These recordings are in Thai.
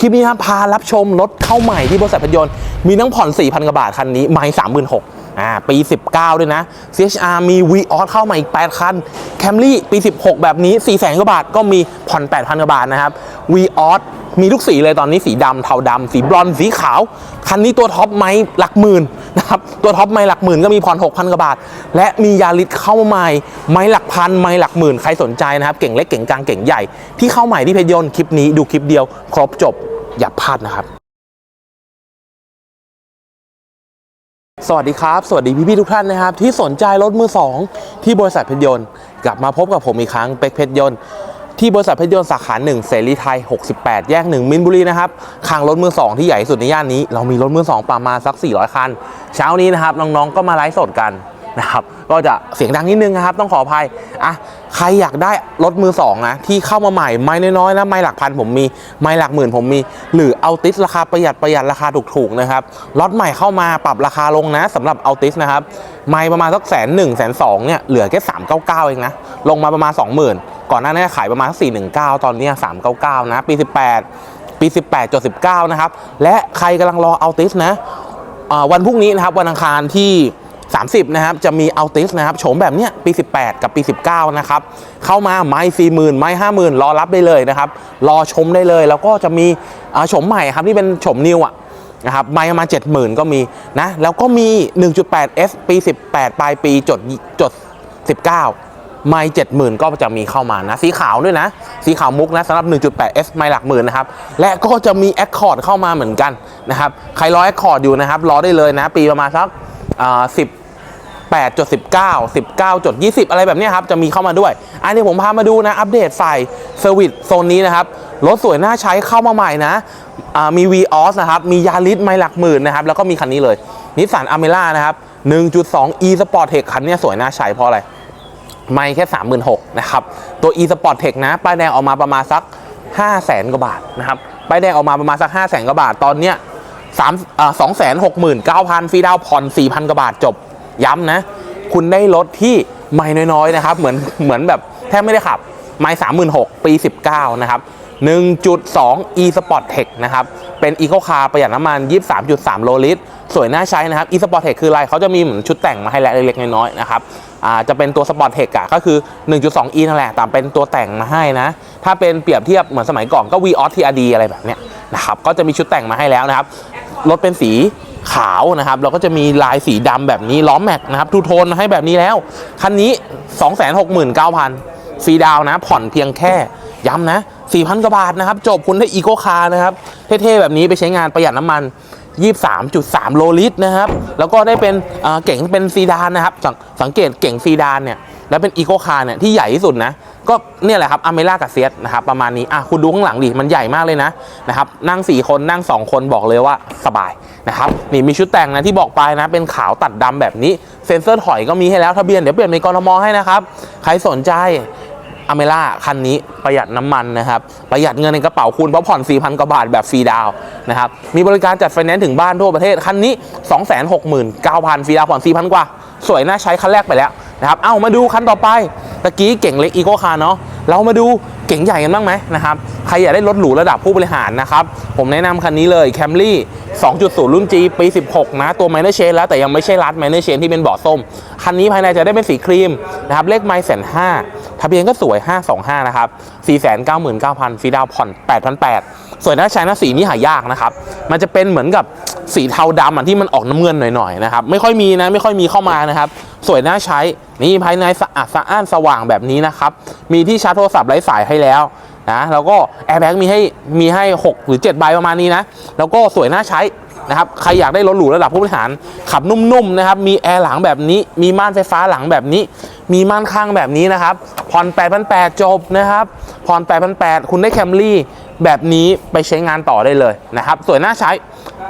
คลิปนี้ครับพารับชมรถเข้าใหม่ที่บริษัทพยนต์มีทั้งผ่อน4,000กว่าบาทคันนี้ไม่36,000 อ่าปี 19 ด้วยนะ CHR มี v ีออสเข้ามาอีก 8 คัน Camry ปี 16 แบบนี้ 4 0 0 0 0กว่าบาทก็มีผ่อน 8,000 กว่าบาทนะครับ v ีออสมีทุกสีเลยตอนนี้สีดำเทาดำสีบรอนซ์สีขาว คันนี้ตัวท็อปไม้หลักหมื่นนะครับ ตัวท็อปไม้หลักหมื่นก็มีผ่อน 6,000 กว่าบาท และมียาริสเข้ามาใหม่ไม้หลักพันไม้หลักหมื่นใครสนใจนะครับ เก่งเล็กเก่งกลางเก่งใหญ่ที่เข้าใหม่ที่เพชรยนต์คลิปนี้ดูคลิปเดียว ครบจบอย่าพลาดนะครับ สวัสดีครับ สวัสดีพี่ๆทุกท่านนะครับ ที่สนใจรถมือสองที่บริษัทเพชรยนต์ กลับมาพบกับผมอีกครั้งเป็กเพชรยนต์ ที่บริษัทเพชรยนต์สาขาหนึ่งเสรีไทย 68 แยกหนึ่งมินบุรีนะครับคางรถมือสองที่ใหญ่ที่สุดในย่านนี้ เรามีรถมือสองประมาณสัก 400 คัน เช้านี้นะครับน้องๆก็มาไลฟ์สดกัน นะครับก็จะเสียงดังนิดนึงนะครับ ต้องขออภัยอะใครอยากได้รถมือสองนะที่เข้ามาใหม่ไม่น้อยๆนะไม่หลักพันผมมีไม่หลักหมื่นผมมี หรือเอาติสราคาประหยัดประหยัดราคาถูกๆนะครับรถใหม่เข้ามาปรับราคาลงนะสำหรับเอาติสนะครับไม่ประมาณสักแสนหนึ่งแสนสองเนี่ยเหลือแค่สามเก้าเก้าเองนะลงมาประมาณสองหมื่นก่อนหน้านี้ขายประมาณสี่หนึ่งเก้าตอนนี้สามเก้าเก้านะปีสิบแปดปีสิบแปดจดสิบเก้านะครับและใครกำลังรอเอาติสนะวันพรุ่งนี้นะครับวันอังคารที่ 30นะครับจะมีอัลติสนะครับโฉมแบบเนี้ยปี 18 กับปี 19นะครับเข้ามาไม้4 0 0 0 0ไม้50,000รอรับได้เลยนะครับรอชมได้เลย แล้วก็จะมีอ่าโฉมใหม่ครับที่เป็นโฉมนิวอะนะครับไม้ประมาณ70,000 ก็มีนะแล้วก็มี 1.8 F ปี 18 ปลายปีจดจด 19 ไม้70,000 ก็จะมีเข้ามานะสีขาวด้วยนะ สีขาวมุกนะสำหรับ 1.8 F ไม้หลักหมื่นนะครับและก็จะมี Accord เข้ามาเหมือนกันนะครับใครรอ Accord อยู่นะครับรอได้เลยนะ ปีประมาณสักสิบ อ่า10 8.19 19.20 อะไรแบบนี้ครับ จะมีเข้ามาด้วย อันนี้ผมพามาดูนะ อัปเดตฝ่ายเซอร์วิสโซนนี้นะครับ รถสวยน่าใช้เข้ามาใหม่นะมี v ีออสนะครับ มียาริสไม่หลักหมื่นนะครับ แล้วก็มีคันนี้เลยนิสสันอเมร่านะครับ 1.2 e Sport Tech คันนี้สวยน่าใช้เพราะอะไร ไม่แค่ 36,000นะครับ ตัว e Sport Tech นะ ป้ายแดงออกมาประมาณสัก 500,000กว่าบาทนะครับ ป้ายแดงออกมาประมาณสัก 500,000กว่าบาท ตอนเนี้ยสามสองแสนหกหมื่นเก้าพันฟรีดาวผ่อนสี่พันกว่าบาทจบ ย้ำนะ คุณได้รถที่ไม่น้อยๆนะครับ เหมือนเหมือนแบบแทบไม่ได้ขับ ไม่สามหมื่นหกปี 19 นะครับ 1.2 e Sport Tech นะครับ เป็น Eco Car ประหยัดน้ำมัน 23.3 โลลิตร สวยน่าใช้นะครับ e Sport Tech คืออะไรเขาจะมีเหมือนชุดแต่งมาให้แล้วเล็กๆน้อยๆนะครับอ่าจะเป็นตัว Sport Tech อะก็คือ 1.2 e นั่นแหละแต่เป็นตัวแต่งมาให้นะ ถ้าเป็นเปรียบเทียบเหมือนสมัยก่อนก็ v ีออสทีอาดีอะไรแบบเนี้ยนะครับ ก็จะมีชุดแต่งมาให้แล้วนะครับ รถเป็นสี ขาวนะครับแล้วก็จะมีลายสีดำแบบนี้ล้อมแม็กนะครับทูโทนมาให้แบบนี้แล้ว คันนี้ 269,000ฟรีดาวนะ ผ่อนเพียงแค่ย้ำนะ 4,000 กว่าบาทนะครับ จบคุณได้อีโกคาร์นะครับ เท่ๆ แบบนี้ไปใช้งานประหยัดน้ำมัน 23.3 โลลิตรนะครับ แล้วก็ได้เป็นเก่งเป็นซีดานนะครับสังสังเกตเก่งซีดานเนี่ยแล้วเป็นอีโกคาร์เนี่ยที่ใหญ่ที่สุดนะ ก็เนี่ยแหละครับอเมร่ากับเซียสนะครับประมาณนี้อะคุณดูข้างหลังดิมันใหญ่มากเลยนะนะครับนั่ง 4 คนนั่ง 2 คนบอกเลยว่าสบายนะครับนี่มีชุดแต่งนะที่บอกไปนะเป็นขาวตัดดำแบบนี้เซ็นเซอร์ถอยก็มีให้แล้วทะเบียนเดี๋ยวเปลี่ยนเป็นกรทมให้นะครับใครสนใจอเมร่าคันนี้ประหยัดน้ำมันนะครับประหยัดเงินในกระเป๋าคุณเพราะผ่อน 4,000 กว่าบาทแบบฟรีดาวนะครับมีบริการจัดไฟแนนซ์ถึงบ้านทั่วประเทศคันนี้ 269,000ฟรีดาวผ่อน4,000 กว่า สวยน่าใช้คันแรกไปแล้ว นะครับ เอามาดูคันต่อไปตะกี้เก่งเล็กอีโคคาร์เนาะ เรามาดูเก่งใหญ่กันบ้างไหมนะครับ ใครอยากได้รถหรูระดับผู้บริหารนะครับ ผมแนะนำคันนี้เลย Camry 2.0 รุ่น G ปี 16 นะ ตัว Minor Chain แล้วแต่ยังไม่ใช่รัด Minor Chain ที่เป็นเบาะส้ม คันนี้ภายในจะได้เป็นสีครีมนะครับ เลขไมล์แสนห้าทะเบียนก็สวย 525 นะครับ 499,000ฟรีดาวน์ผ่อน 8,800 สวยน่าใช้นะสีนี้หายากนะครับ มันจะเป็นเหมือนกับสีเทาดำอะที่มันออกน้ำเงินหน่อยๆนะครับ ไม่ค่อยมีนะไม่ค่อยมีเข้ามานะครับ สวยน่าใช้นี่ภายในสะอาดสะอ้านสว่างแบบนี้นะครับ มีที่ชาร์จโทรศัพท์ไร้สายให้แล้วนะแล้วก็แอร์แบ็กมีให้มีให้ 6 หรือ 7 ใบประมาณนี้นะ แล้วก็สวยน่าใช้นะครับใครอยากได้รถหรูระดับผู้บริหารขับนุ่มๆนะครับ มีแอร์หลังแบบนี้ มีม่านไฟฟ้าหลังแบบนี้ มีม่านข้างแบบนี้นะครับผ่อน8,800จบนะครับผ่อน8,800คุณได้แคมรี่ แบบนี้ไปใช้งานต่อได้เลยนะครับ สวยน่าใช้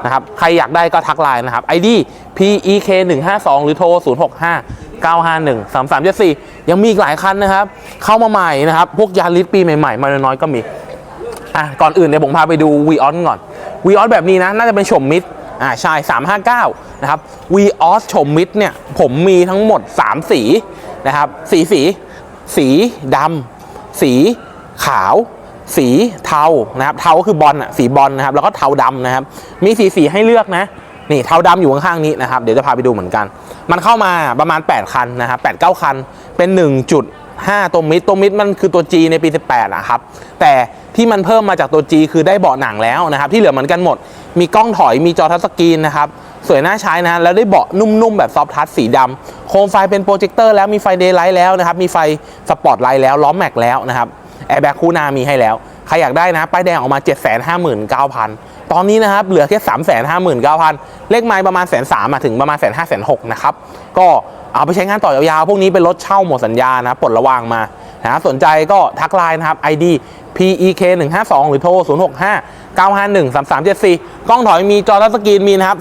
นะครับ ใครอยากได้ก็ทักไลน์นะครับ ID PEK 152หรือโทร 065 951 3374 ยังมีอีกหลายคันนะครับ เข้ามาใหม่นะครับ พวกยาริสปีใหม่ๆ มาน้อยก็มี อะ ก่อนอื่นเดี๋ยวผมพาไปดู v ีออสก่อน v ีออสแบบนี้นะ น่าจะเป็นชมมิดอ่าใช่ 359 นะครับ v ีออสชมมิดเนี่ย ผมมีทั้งหมด 3 สีนะครับ สีสี สีดำสีขาว สีเทานะครับเทาก็คือบอลอะสีบอลนะครับแล้วก็เทาดำนะครับ มีสีสีให้เลือกนะนี่เทาดำอยู่ข้างๆนี้นะครับ เดี๋ยวจะพาไปดูเหมือนกัน มันเข้ามาประมาณ 8 คันนะครับ8 9คัน เป็น 1.5 ตัวมิดตัวมิดมันคือตัว G ในปี 18นะครับ แต่ที่มันเพิ่มมาจากตัว G คือได้เบาะหนังแล้วนะครับ ที่เหลือเหมือนกันหมด มีกล้องถอยมีจอทัชสกรีนนะครับ สวยน่าใช้นะ แล้วได้เบาะนุ่มๆ แบบซอฟทัชสีดำโคมไฟเป็นโปรเจคเตอร์แล้วมีไฟเดย์ไลท์แล้วนะครับ มีไฟสปอตไลท์แล้วล้อแม็กแล้วนะครับ แอร์แบ็กคู่หน้ามีให้แล้ว ใครอยากได้นะ ป้ายแดงออกมา 759,000 ตอนนี้นะครับ เหลือแค่ 359,000 เลขไม้ประมาณแสนสามถึงประมาณแสนห้าแสนหกนะครับ ก็เอาไปใช้งานต่อยาวๆ พวกนี้เป็นรถเช่าหมดสัญญานะปลดระวางมานะสนใจก็ทักไลน์นะครับ ID PEK 1 5 2หรือโทร 0 6 5 9 5 1 3 3 7 4 กล้องถอยมีจอทัชสกรีนมีนะครับ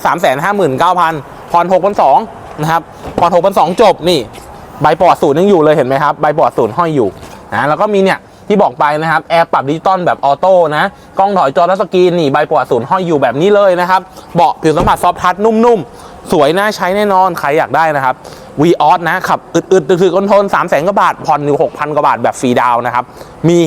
359,000ผ่อน6,200นะครับผ่อน6,200จบนี่ใบปอดศูนย์ยังอยู่เลยเห็นไหมครับใบปอดศูนย์ห้อยอยู่นะแล้วก็มีเนี่ย ที่บอกไปนะครับแอร์ปรับดิจิตอลแบบออโต้นะกล้องถอยจอทัชสกรีนนี่ใบปอดศูนย์ห้อยอยู่แบบนี้เลยนะครับเบาะผิวสัมผัสซอฟทัชนุ่มๆ สวยน่าใช้แน่นอนใครอยากได้นะครับวีออสนะขับอึดๆถือๆคนทน3 0 0 0 0 0กว่าบาทผ่อนอยู่6,000กว่าบาทแบบฟรีดาวนะครับมี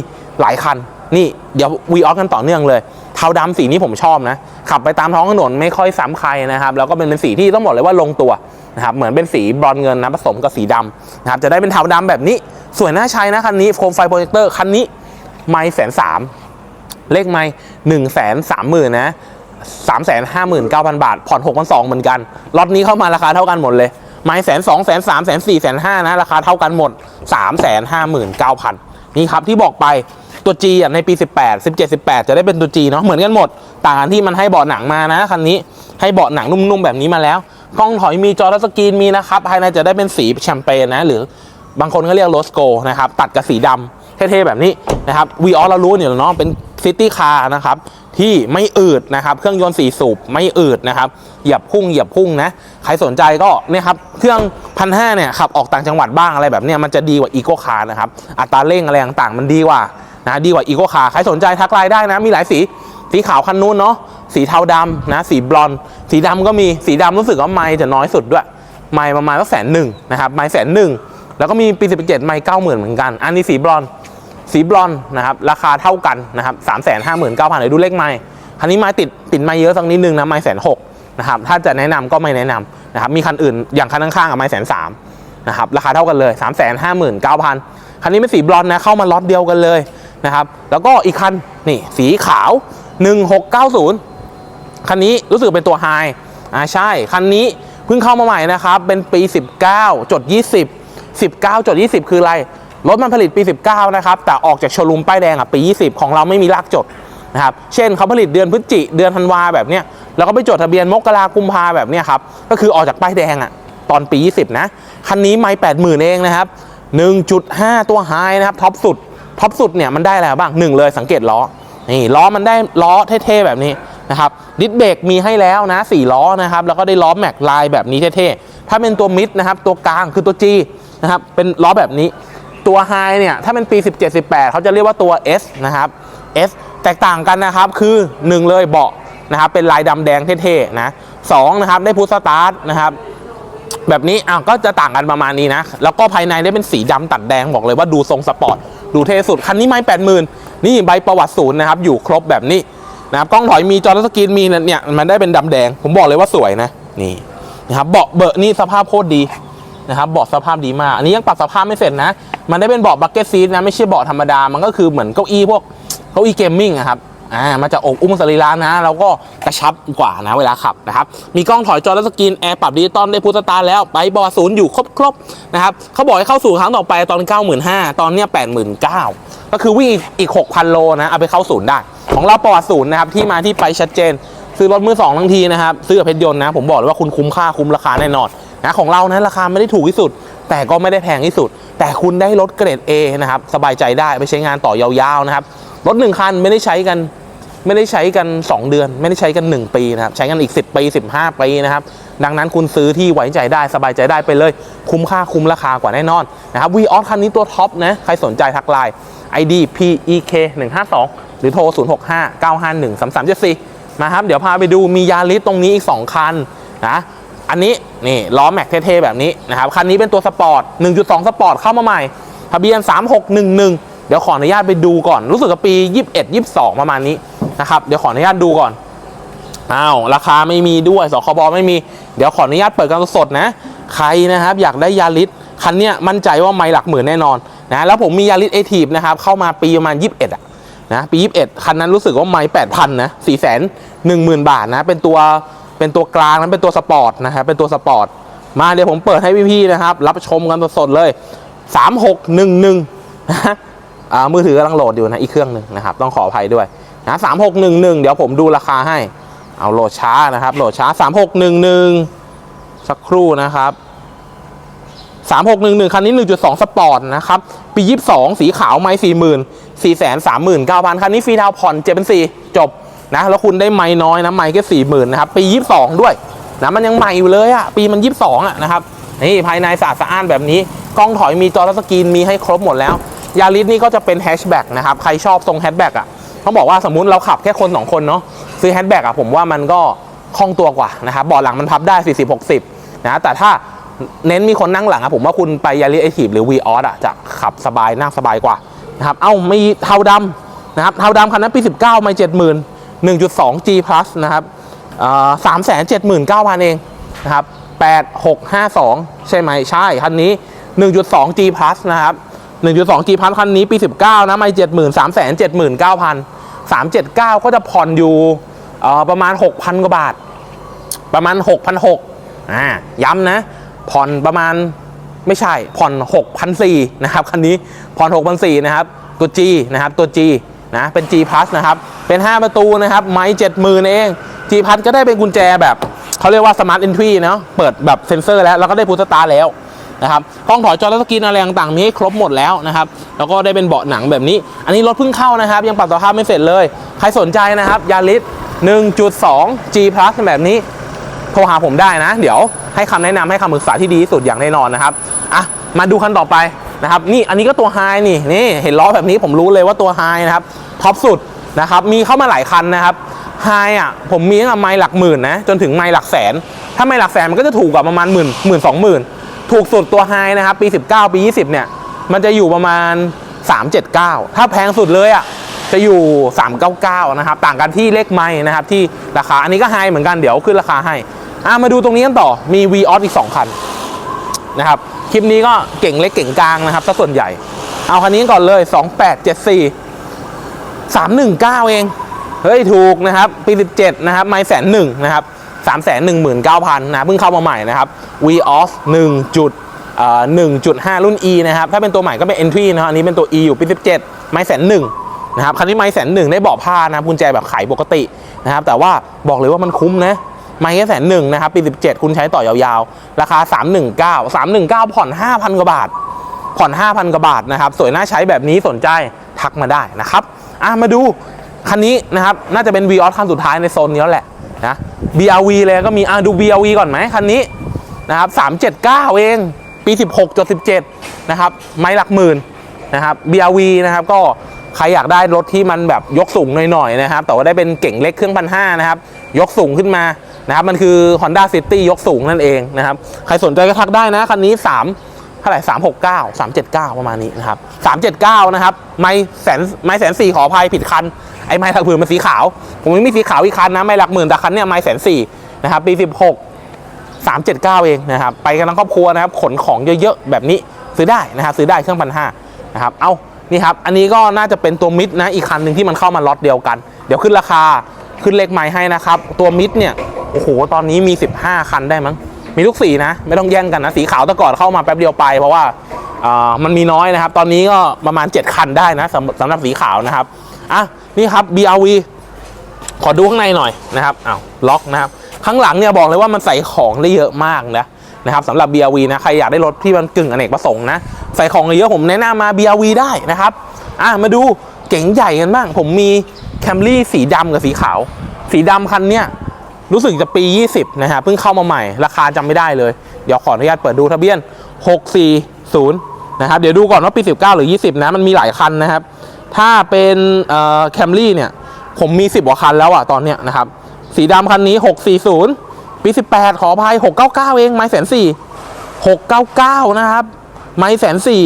หลายคันนี่เดี๋ยววีออสกันต่อเนื่องเลยเทาดำสีนี้ผมชอบนะ ขับไปตามท้องถนนไม่ค่อยซ้ำใครนะครับ แล้วก็เป็นเป็นสีที่ต้องบอกเลยว่าลงตัวนะครับเหมือนเป็นสีบรอนเงินนะผสมกับสีดำนะครับจะได้เป็นเทาดำแบบนี้ สวยน่าใช้นะคันนี้โคมไฟโปรเจคเตอร์คันนี้ไม่แสนสามเลขไม่หนึ่งแสนสามหมื่นนะสามแสนห้าหมื่นเก้าพันบาท ผ่อนหกพันสองเหมือนกันล็อตนี้เข้ามาราคาเท่ากันหมดเลยไม่แสนสองแสนสามแสนสี่แสนห้านะ ราคาเท่ากันหมดสามแสนห้าหมื่นเก้าพันนี่ครับที่บอกไปตัว G อะในปี 18 17 18 จะได้เป็นตัว G เนาะเหมือนกันหมด ต่างกันที่มันให้เบาะหนังมานะคันนี้ให้เบาะหนังนุ่มๆแบบนี้มาแล้ว กล้องถอยมีจอทัชสกรีนมีนะครับภายในจะได้เป็นสีแชมเปญนะ หรือ บางคนก็เรียกโรสโกนะครับ ตัดกับสีดำเท่ๆแบบนี้นะครับวีออเรารู้เนี่ยเนาะเป็นซิตี้คาร์นะครับที่ไม่อืดนะครับ เครื่องยนต์สี่สูบไม่อืดนะครับ เหยียบพุ่งเหยียบพุ่งนะ ใครสนใจก็เนี่ยครับ เครื่องพันห้าเนี่ยขับออกต่างจังหวัดบ้างอะไรแบบเนี้ยมันจะดีกว่าอีโก้คาร์นะครับ อัตราเร่งอะไรต่างๆ มันดีกว่านะดีกว่าอีโก้คาร์ใครสนใจทักไลน์ได้นะ มีหลายสี สีขาวคันนู้นเนาะ สีเทาดำนะ สีบลอนด์ สีดำก็มี สีดำรู้สึกว่าไม้จะน้อยสุดด้วย ไม้ประมาณสักแสนหนึ่งนะครับ ไมแสนหนึ่ง แล้วก็มีปีสิบเจ็ดไม้เก้าหมื่นเหมือนกัน อันนี้สีบลอนสีบลอนนะครับราคาเท่ากันนะครับสามแสนห้าหมื่นเก้าพันเดี๋ยวดูเลขไม้คันนี้ไม้ติดติดไม้เยอะสักนิดนึงนะไม้แสนหกนะครับถ้าจะแนะนำก็ไม่แนะนำนะครับมีคันอื่นอย่างคันข้างๆกับไม้แสนสามนะครับราคาเท่ากันเลย3 5 9 0 0 0คันนี้เป็นสีบลอนนะเข้ามาล็อตเดียวกันเลยนะครับแล้วก็อีกคันนี่สีขาว 1690 คันนี้รู้สึกเป็นตัวไฮอ่าใช่ คันนี้เพิ่งเข้ามาใหม่นะครับ เป็นปี 19 จด 20 19จด20 คืออะไรรถมันผลิตปี 19 นะครับ แต่ออกจากโชว์รูมป้ายแดงอะปี 20 ของเราไม่มีลากจดนะครับ เช่นเขาผลิตเดือนพฤศจิเดือนธันวาแบบเนี้ยแล้วก็ไปจดทะเบียนมกรากุมภาแบบเนี้ยครับ ก็คือออกจากป้ายแดงอะตอนปี 20 นะ คันนี้ไม่80,000 เองนะครับ 1.5 ตัวไฮนะครับท็อปสุดท็อปสุดเนี่ยมันได้อะไรบ้างหนึ่งเลยสังเกตล้อนี่ล้อมันได้ล้อเท่ๆแบบนี้นะครับดิสเบรกมีให้แล้วนะสี่ล้อนะครับแล้วก็ได้ล้อแม็กลายแบบนี้เท่ๆถ้าเป็นตัวมิดนะครับตัวกลางคือตัว G นะครับ เป็นล้อแบบนี้ ตัวไฮเนี่ยถ้าเป็นปี 17 18 เขาจะเรียกว่าตัว S นะครับ S แตกต่างกันนะครับคือ 1 เลยเบาะนะครับเป็นลายดำแดงเท่ๆนะสองนะครับได้พุทสตาร์ทนะครับแบบนี้อ้าวก็จะต่างกันประมาณนี้นะ แล้วก็ภายในได้เป็นสีดำตัดแดงบอกเลยว่าดูทรงสปอร์ตดูเท่สุด คันนี้ไม่แปดหมื่นนี่ใบประวัติศูนย์นะครับ อยู่ครบแบบนี้นะครับกล้องถอยมีจอทัชสกรีนมีเนี่ยมันได้เป็นดำแดง ผมบอกเลยว่าสวยนะนี่นะครับเบาะเบอะนี่สภาพโคตรดี นะครับเบาะสภาพดีมาก อันนี้ยังปรับสภาพไม่เสร็จนะ มันได้เป็นเบาะบักเก็ตซีทนะไม่ใช่เบาะธรรมดา มันก็คือเหมือนเก้าอี้พวกเก้าอี้เกมมิ่งอะครับอ่ามันจะอกอุ้มสรีระนะแล้วก็กระชับกว่านะเวลาขับนะครับ มีกล้องถอยจอและสกรีนแอร์ปรับดิจิตอลได้พูสตาร์แล้วไปบอศูนย์อยู่ครบๆนะครับเขาบอกให้เข้าสู่ครั้งต่อไปตอน 95,000ตอนเนี้ย89,000ก็คือวิ่งอีกอีก6,000 โลนะเอาไปเข้าศูนย์ได้ ของเราประวัติศูนย์นะครับที่มาที่ไปชัดเจน ซื้อรถมือสองทั้งทีนะครับซื้อกับเพชรยนต์นะผมบอกเลยว่าคุณคุ้มค่าคุ้มราคาแน่นอน นะของเรานะราคาไม่ได้ถูกที่สุด แต่ก็ไม่ได้แพงที่สุด แต่คุณได้รถเกรด A นะครับสบายใจได้ไปใช้งานต่อยาวๆนะครับรถหนึ่งคันไม่ได้ใช้กันไม่ได้ใช้กัน 2 เดือน ไม่ได้ใช้กัน 1 ปีนะครับใช้กันอีก 10 ปี 15 ปีนะครับดังนั้นคุณซื้อที่ไว้ใจได้สบายใจได้ไปเลย คุ้มค่าคุ้มราคากว่าแน่นอนนะครับวีออสคันนี้ตัวท็อปนะใครสนใจทักไลน์ ID PEK 152หรือโทร 065 951 3374มาครับเดี๋ยวพาไปดูมียาริสตรงนี้อีก 2 คันนะ อันนี้นี่ล้อแม็กเท่ๆแบบนี้นะครับคันนี้เป็นตัวสปอร์ต 1.2 สปอร์ตเข้ามาใหม่ ทะเบียน 3611 เดี๋ยวขออนุญาตไปดูก่อน รู้สึกว่าปี 21 22 ประมาณนี้นะครับเดี๋ยวขออนุญาตดูก่อนอ้าวราคาไม่มีด้วยสคบไม่มี เดี๋ยวขออนุญาตเปิดกันสดๆนะ ใครนะครับอยากได้ยาริสคันเนี้ยมั่นใจว่าไม่หลักหมื่นแน่นอนนะแล้วผมมียาริสเอทีฟนะครับเข้ามาปีประมาณ 21อะนะปี 21 คันนั้นรู้สึกว่าไม่8,000นะ4 1 0 0 0 0 บาทนะเป็นตัว เป็นตัวกลางนั้นเป็นตัวสปอร์ตนะครับเป็นตัวสปอร์ตมาเดี๋ยวผมเปิดให้พี่ๆนะครับ รับชมกันสดๆเลย 3611นะอ่ามือถือกำลังโหลดอยู่นะอีกเครื่องหนึ่งนะครับ ต้องขออภัยด้วยนะ3611 เดี๋ยวผมดูราคาให้ เอาโหลดช้านะครับ โหลดช้า 3611 สักครู่นะครับ3611 คันนี้ 1.2 สปอร์ตนะครับ ปี 22 สีขาว ไม้40,000 439,000 คันนี้ฟรีดาวผ่อน7เป็น4จบ นะแล้วคุณได้ไม้น้อยนะไม้แค่40,000นนะครับปี22ด้วยนะมันยังใหม่อยู่เลยอะปีมัน22องอะนะครับนี่ภายในสะอาดสะอ้านแบบนี้กล้องถอยมีจอทัชสกรีนมีให้ครบหมดแล้วยาริสนี่ก็จะเป็นแฮชแบ็กนะครับใครชอบทรงแฮชแบ็กอะต้องบอกว่าสมมุติเราขับแค่คน 2 คนเนาะซื้อแฮชแบ็กอะผมว่ามันก็คล่องตัวกว่านะครับเบาะหลังมันพับได้ 40-60 นะแต่ถ้าเน้นมีคนนั่งหลังอะผมว่าคุณไปยาริสไอทีฟหรือวีออสอะจะขับสบายนั่งสบายกว่านะครับเอ้ามีเทาดำนะครับเทาดำคันนั้นปี 19 ไม่ 70,000 1.2 G plus นะครับสามแสนเจ็ดหมื่นเก้าพันเองนะครับ8652ใช่ไหมใช่คันนี้ 1.2 G plus นะครับ 1.2 G plus คันนี้ปี 19 นะไม่70,000 379,000 379ก็จะผ่อนอยู่ประมาณ 6,000 กว่าบาท ประมาณ 6,600อ่าย้ำนะ ผ่อนประมาณไม่ใช่ผ่อน6,400นะครับคันนี้ผ่อน6,400นะครับตัว G นะครับตัว G นะเป็น G plus นะครับ เป็น 5 ประตูนะครับไม้70,000 เอง G plus ก็ได้เป็นกุญแจแบบเขาเรียกว่า smart entry เนาะเปิดแบบเซ็นเซอร์แล้ว แล้วก็ได้พุทสตาร์แล้วนะครับกล้องถอยจอและสกรีนอะไรต่างๆมีให้ครบหมดแล้วนะครับ แล้วก็ได้เป็นเบาะหนังแบบนี้ อันนี้รถเพิ่งเข้านะครับ ยังปรับสภาพไม่เสร็จเลย ใครสนใจนะครับยาริส1.2 G plus แบบนี้ โทรหาผมได้นะ เดี๋ยวให้คำแนะนำให้คำปรึกษาที่ดีที่สุดอย่างแน่นอนนะครับ อะ มาดูคันต่อไป นะครับนี่อันนี้ก็ตัวไฮนี่นี่เห็นล้อแบบนี้ผมรู้เลยว่าตัวไฮนะครับท็อปสุดนะครับมีเข้ามาหลายคันนะครับไฮอะผมมีตั้งแต่ไมล์หลักหมื่นนะจนถึงไมล์หลักแสน ถ้าไมล์หลักแสนมันก็จะถูกกว่าประมาณหมื่นหมื่นสองหมื่นถูกสุดตัวไฮนะครับปี 19 ปี 20 เนี่ย มันจะอยู่ประมาณ 379 ถ้าแพงสุดเลยอะจะอยู่ 399 นะครับ ต่างกันที่เลขไม้นะครับ ที่ราคาอันนี้ก็ไฮเหมือนกันเดี๋ยวขึ้นราคาให้อะมาดูตรงนี้กันต่อมี v ีออสอีก 2 คันนะครับ คลิปนี้ก็เก่งเล็กเก่งกลางนะครับซะส่วนใหญ่ เอาคันนี้ก่อนเลย 2874 319 เอง เฮ้ย ถูกนะครับ ปี 17 นะครับ ไม้แสนหนึ่งนะครับ3 1 9 0 0 0นะเพิ่งเข้ามาใหม่นะครับ v ีออส1จุดเอ่อ1.5 รุ่น E นะครับ ถ้าเป็นตัวใหม่ก็เป็น Entry นะครับอันนี้เป็นตัว E อยู่ปี 17 ไม้แสนหนึ่งนะครับ คันนี้ไม้แสนหนึ่งได้เบาะผ้านะกุญแจแบบไขปกตินะครับ แต่ว่าบอกเลยว่ามันคุ้มนะ ไม้แค่แสนหนึ่งนะครับปี 17 คุณใช้ต่อยาวๆ ราคา 319 319 ผ่อน 5,000 กว่าบาท ผ่อน 5,000 กว่าบาทนะครับ สวยน่าใช้แบบนี้สนใจทักมาได้นะครับอะมาดูคันนี้นะครับน่าจะเป็น v ีออสคันสุดท้ายในโซนนี้แล้วแหละนะ BRV เลยก็มีอะดู BRV ก่อนไหมคันนี้นะครับ379 เองปี 16.17 นะครับ ไม้หลักหมื่นนะครับ BRV นะครับก็ใครอยากได้รถที่มันแบบยกสูงหน่อยๆนะครับ แต่ว่าได้เป็นเก่งเล็กเครื่องพันห้านะครับ ยกสูงขึ้นมา นะครับมันคือ Honda City ยกสูงนั่นเองนะครับ ใครสนใจก็ทักได้นะ คันนี้ 3เท่าไหร่สามหกเก้าสามเจ็ดเก้าประมาณนี้นะครับสามเจ็ดเก้านะครับไม่แสนไม่แสนสี่ขออภัยผิดคัน ไอ้ไม้ถักผืนมันสีขาว ผมยังมีสีขาวอีกคันนะ ไม่หลักหมื่นแต่คันเนี้ยไม่แสนสี่นะครับปีสิบหกสามเจ็ดเก้าเองนะครับไปกันทั้งครอบครัวนะครับขนของเยอะๆแบบนี้ซื้อได้นะครับซื้อได้เครื่องพันห้านะครับเอานี่ครับ อันนี้ก็น่าจะเป็นตัวมิดนะ อีกคันหนึ่งที่มันเข้ามาล็อตเดียวกัน เดี๋ยวขึ้นราคา ขึ้นเลขไม้ให้นะครับ ตัวมิดเนี่ย โอ้โห ตอนนี้มี 15 คันได้มั้ง มีทุกสีนะ ไม่ต้องแย่งกันนะ สีขาวแต่ก่อนเข้ามาแป๊บเดียวไป เพราะว่าอ่ามันมีน้อยนะครับ ตอนนี้ก็ประมาณ 7 คันได้นะสำหรับสีขาวนะครับ อะ นี่ครับ BRV ขอดูข้างในหน่อยนะครับอ้าวล็อกนะครับ ข้างหลังเนี่ยบอกเลยว่ามันใส่ของได้เยอะมากนะนะครับสำหรับ BRV นะ ใครอยากได้รถที่มันกึ่งอเนกประสงค์นะ ใส่ของเยอะผมแนะนำมา BRV ได้นะครับ อะ มาดูเก๋งใหญ่กันบ้าง ผมมี Camry สีดำกับสีขาว สีดำคันเนี้ย รู้สึกจะปี 20 นะฮะเพิ่งเข้ามาใหม่ ราคาจำไม่ได้เลย เดี๋ยวขออนุญาตเปิดดูทะเบียน 640 นะครับ เดี๋ยวดูก่อนว่าปี 19 หรือ 20 นะ มันมีหลายคันนะครับ ถ้าเป็นแคมรี่เนี่ย ผมมี 10กว่าคันแล้วอะตอนเนี้ยนะครับ สีดำคันนี้ 640 ปี 18 ขออภัย 699 เอง ไม้แสนสี่699 นะครับ ไม้แสนสี่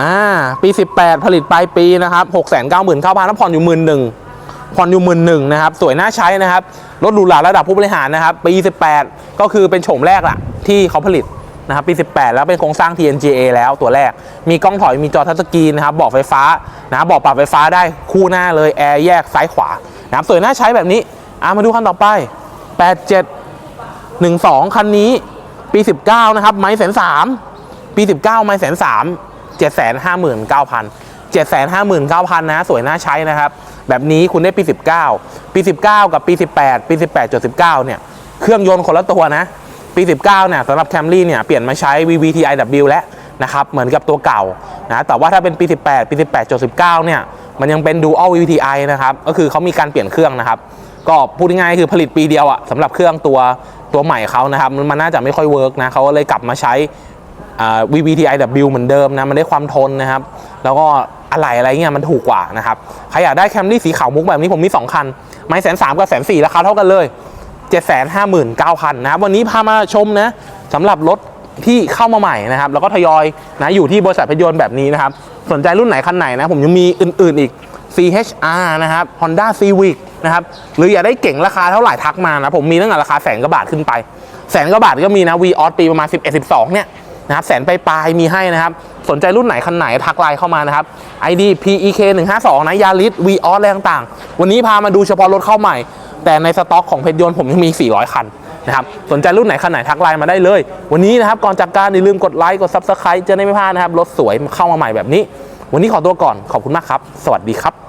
อ่า ปี 18 ผลิตปลายปีนะครับ 6 9 9 0 0 0แล้วผ่อนอยู่หมื่นหนึ่งผ่อนอยู่หมื่นหนึ่งนะครับ สวยน่าใช้นะครับ รถหรูหราระดับผู้บริหารนะครับ ปี 18 ก็คือเป็นโฉมแรกละที่เขาผลิตนะครับปี 18 แล้วเป็นโครงสร้าง TNGA แล้วตัวแรก มีกล้องถอยมีจอทัชสกรีนนะครับบอกไฟฟ้านะบบอกปรับไฟฟ้าได้คู่หน้าเลยแอร์แยกซ้ายขวานะครับสวยน่าใช้แบบนี้อามาดูคันต่อไป 87 12 คันนี้ปี 19 นะครับ ไม้แสนสามปี 19 ไม้แสนสามเจ็ดแสนห้าหมื่นเก้าพันเจ็ดแสนห้าหมื่นเก้าพันนะ สวยน่าใช้นะครับ แบบนี้คุณได้ปี 19 ปี19 กับปี 18 ปี 18จด19เนี่ยเครื่องยนต์คนละตัวนะ ปี 19เนี่ยสำหรับ Camry เนี่ยเปลี่ยนมาใช้ VVTiW แล้วนะครับเหมือนกับตัวเก่านะแต่ว่าถ้าเป็นปี 18 ปี 18จด19เนี่ยมันยังเป็น Dual VVTi นะครับก็คือเขามีการเปลี่ยนเครื่องนะครับก็พูดง่ายๆคือผลิตปีเดียวอะสำหรับเครื่องตัวตัวใหม่เขานะครับมันน่าจะไม่ค่อยเวิร์กนะเขาก็เลยกลับมาใช้ VVTiW เหมือนเดิมนะมันได้ความทนนะครับ แล้วก็ อะไหล่อะไรเงี้ยมันถูกกว่านะครับใครอยากได้แคมรี่สีขาวมุกแบบนี้ผมมี 2 คัน ไม้แสนสามกับแสนสี่ราคาเท่ากันเลย759,000นห้าหมื่นเก้าพันนะครับวันนี้พามาชมนะสำหรับรถที่เข้ามาใหม่นะครับแล้วก็ทยอยนะอยู่ที่บริษัทพยนต์แบบนี้นะครับ สนใจรุ่นไหนคันไหนนะ ผมยังมีอื่นๆอีก CHR นะครับ Honda Civic นะครับหรืออยากได้เก่งราคาเท่าไหร่ทักมานะ ผมมีตั้งแต่ราคาแสนกว่าบาทขึ้นไป แสนกว่าบาทก็มีนะ v ีออสปีประมาณ 11 12 เนี่ย นะครับแสนไปลายมีให้นะครับ สนใจรุ่นไหนคันไหนทักไลน์เข้ามานะครับ ID PEK 152นะยาริส v ีออสแรงต่าง วันนี้พามาดูเฉพาะรถเข้าใหม่ แต่ในสต็อกของเพชรยนต์ผมยังมี 400 คันนะครับสนใจรุ่นไหนคันไหนทักไลน์มาได้เลย วันนี้นะครับก่อนจากการอย่าลืมกดไลค์กด Subscribe จะได้ไม่พลาดนะครับรถสวยเข้ามาใหม่แบบนี้ วันนี้ขอตัวก่อนขอบคุณมากครับ สวัสดีครับ